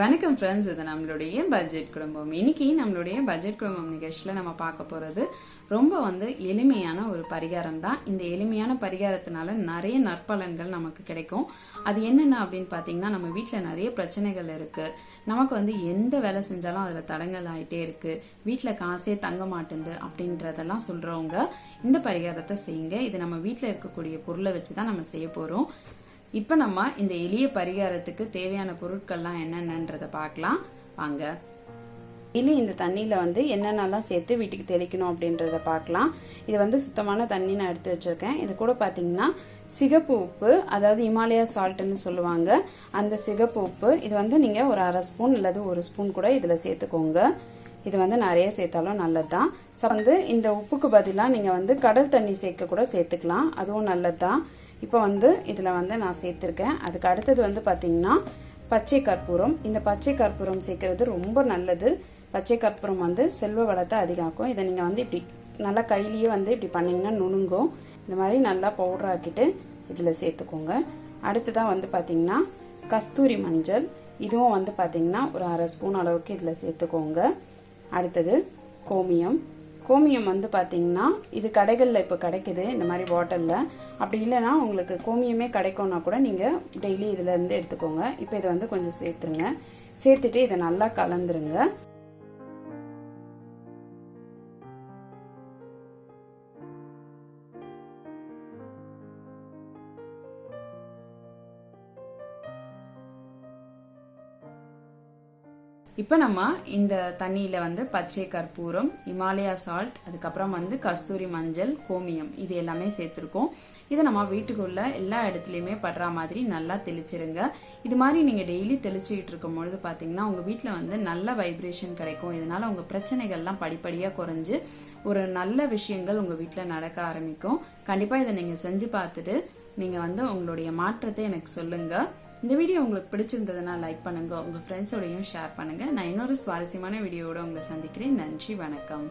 வணக்கம் ஃப்ரெண்ட்ஸ் இது நம்மளுடைய பட்ஜெட் குடும்பம். இன்னைக்கு நம்மளுடைய பட்ஜெட் குடும்பம் நிகழ்ச்சியில் நம்ம பார்க்க போகிறது ரொம்ப வந்து எளிமையான ஒரு பரிகாரம் தான். இந்த எளிமையான பரிகாரத்தினால நிறைய நற்பலன்கள் நமக்கு கிடைக்கும். அது என்னென்ன அப்படின்னு பார்த்தீங்கன்னா நம்ம வீட்டில் நிறைய பிரச்சனைகள் இருக்குது நமக்கு வந்து எந்த வேலை செஞ்சாலும் அதில் தடங்கல் ஆகிட்டே இருக்குது வீட்டில் காசே தங்க மாட்டேங்குது அப்படின்றதெல்லாம் சொல்கிறவங்க இந்த பரிகாரத்தை செய்யுங்க. இது நம்ம வீட்டில் இருக்கக்கூடிய பொருளை வச்சு தான் நம்ம செய்ய போகிறோம் இப்போ நம்ம இந்த எளிய பரிகாரத்துக்கு தேவையான பொருட்கள்லாம் என்னென்னன்றத பார்க்கலாம். வாங்க. இனி இந்த தண்ணியில் வந்து என்னென்னலாம் சேர்த்து வீட்டுக்கு தெளிக்கணும் அப்படின்றத பார்க்கலாம். இது வந்து சுத்தமான தண்ணி நான் எடுத்து வச்சிருக்கேன். இது கூட பார்த்தீங்கன்னா சிகப்பு உப்பு அதாவது இமாலயா சால்ட்டுன்னு சொல்லுவாங்க. அந்த சிகப்பு உப்பு இது வந்து நீங்கள் ஒரு அரை ஸ்பூன் அல்லது ஒரு ஸ்பூன் கூட இதில் சேர்த்துக்கோங்க. இது வந்து நிறைய சேர்த்தாலும் நல்லது தான் ஸோ வந்து இந்த உப்புக்கு பதிலாக நீங்கள் வந்து கடல் தண்ணி சேர்க்க கூட சேர்த்துக்கலாம். அதுவும் நல்லது தான் இப்போ வந்து இதில் வந்து நான் சேர்த்துருக்கேன். அதுக்கு அடுத்தது வந்து பார்த்தீங்கன்னா பச்சை கற்பூரம். இந்த பச்சை கற்பூரம் சேர்க்கறது ரொம்ப நல்லது. பச்சை கற்பூரம் வந்து செல்வ வளத்தை அதிகாக்கும். இதை நீங்கள் வந்து இப்படி நல்லா கையிலேயே வந்து இப்படி பண்ணிங்கன்னா நுணுங்கும். இந்த மாதிரி நல்லா பவுடர் ஆக்கிட்டு இதில் சேர்த்துக்கோங்க. அடுத்ததாக வந்து பார்த்தீங்கன்னா கஸ்தூரி மஞ்சள். இதுவும் வந்து பார்த்தீங்கன்னா ஒரு அரை ஸ்பூன் அளவுக்கு இதில் சேர்த்துக்கோங்க. அடுத்தது கோமியம். கோமியம் வந்து பார்த்தீங்கன்னா இது கடைகளில் இப்போ கிடைக்குது இந்த மாதிரி பாட்டிலில் அப்படி இல்லைன்னா உங்களுக்கு கோமியமே கிடைக்கும்னா கூட நீங்கள் டெய்லி இதில் இருந்து எடுத்துக்கோங்க. இப்போ இதை வந்து கொஞ்சம் சேர்த்துருங்க. சேர்த்துட்டு இதை நல்லா கலந்துருங்க. இப்போ நம்ம இந்த தண்ணியில வந்து பச்சை கற்பூரம் இமாலயா சால்ட் அதுக்கப்புறம் வந்து கஸ்தூரி மஞ்சள் கோமியம் இது எல்லாமே சேர்த்துருக்கோம். இதை நம்ம வீட்டுக்குள்ள எல்லா இடத்துலையுமே படுற மாதிரி நல்லா தெளிச்சிருங்க. இது மாதிரி நீங்க டெய்லி தெளிச்சுக்கிட்டு இருக்கும் பொழுது பாத்தீங்கன்னா உங்க வீட்டில் வந்து நல்ல வைப்ரேஷன் கிடைக்கும். இதனால உங்க பிரச்சனைகள்லாம் படிப்படியா குறைஞ்சு ஒரு நல்ல விஷயங்கள் உங்க வீட்டில் நடக்க ஆரம்பிக்கும். கண்டிப்பா இதை நீங்க செஞ்சு பார்த்துட்டு நீங்க வந்து உங்களுடைய மாற்றத்தை எனக்கு சொல்லுங்க. இந்த வீடியோ உங்களுக்கு பிடிச்சிருந்ததுன்னா லைக் பண்ணுங்க உங்க ஃப்ரெண்ட்ஸோடையும் ஷேர் பண்ணுங்க. நான் இன்னொரு சுவாரஸ்யமான வீடியோவோட உங்களை சந்திக்கிறேன். நன்றி வணக்கம்.